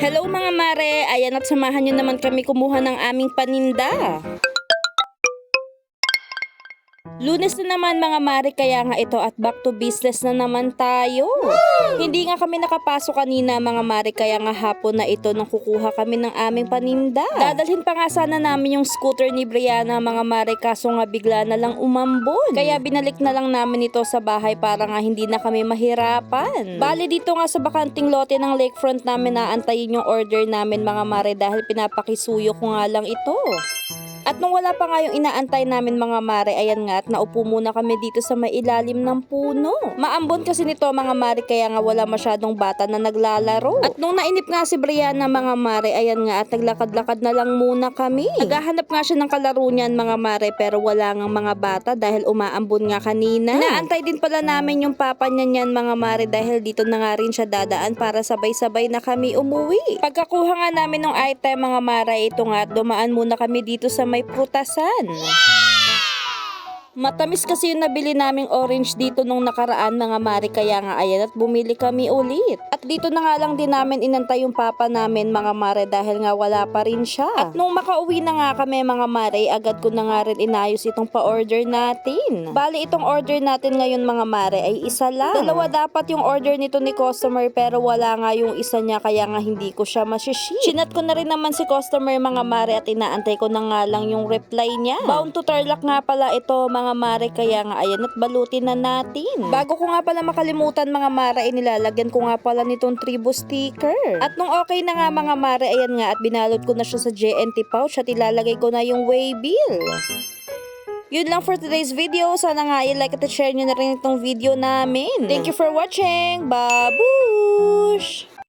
Hello mga mare, ayan at samahan nyo naman kami kumuha ng aming paninda. Lunes na naman mga mare kaya nga ito at back to business na naman tayo. Hindi nga kami nakapasok kanina mga mare kaya nga hapon na ito nang kukuha kami ng aming paninda. Dadalhin pa nga sana namin yung scooter ni Brianna mga mare kaso nga bigla na lang umambon. Kaya binalik na lang namin ito sa bahay para nga hindi na kami mahirapan. Bali dito nga sa bakanting lote ng lakefront namin naantayin yung order namin mga mare dahil pinapakisuyo ko nga lang ito. Nung wala pa nga yung inaantay namin mga mare, ayan nga at naupo muna kami dito sa may ilalim ng puno. Maambon kasi nito mga mare kaya nga wala masyadong bata na naglalaro. At nung nainip nga si Brianna mga mare, ayan nga at naglakad-lakad na lang muna kami. Naghahanap nga siya ng kalaro niyan mga mare pero wala nga mga bata dahil umaambon nga kanina. Naantay din pala namin yung papa niya niyan mga mare dahil dito na nga rin siya dadaan para sabay-sabay na kami umuwi. Pagkakuha nga namin ng item mga mare, ito nga at dumaan muna kami dito sa may prutasan. Matamis kasi yung nabili naming orange dito nung nakaraan mga mari kaya nga ayan at bumili kami ulit. At dito na nga lang din namin inantay yung papa namin mga mare dahil nga wala pa rin siya. At nung makauwi na nga kami mga mare, agad ko na nga rin inayos itong pa-order natin. Bali itong order natin ngayon mga mare ay isa lang. Dalawa dapat yung order nito ni customer pero wala nga yung isa niya kaya nga hindi ko siya masiship. Chinat ko na rin naman si customer mga mare at inaantay ko na nga lang yung reply niya. Bound to Tarlac nga pala ito mga mare kaya nga ayan at balutin na natin. Bago ko nga pala makalimutan mga mare ay nilalagyan ko nga pala nitong tribo sticker. At nung okay na nga mga mare ayan nga at binalot ko na siya sa JNT pouch at ilalagay ko na yung waybill. Yun lang for today's video. Sana nga i-like at share nyo na rin itong video namin. Thank you for watching. Babush!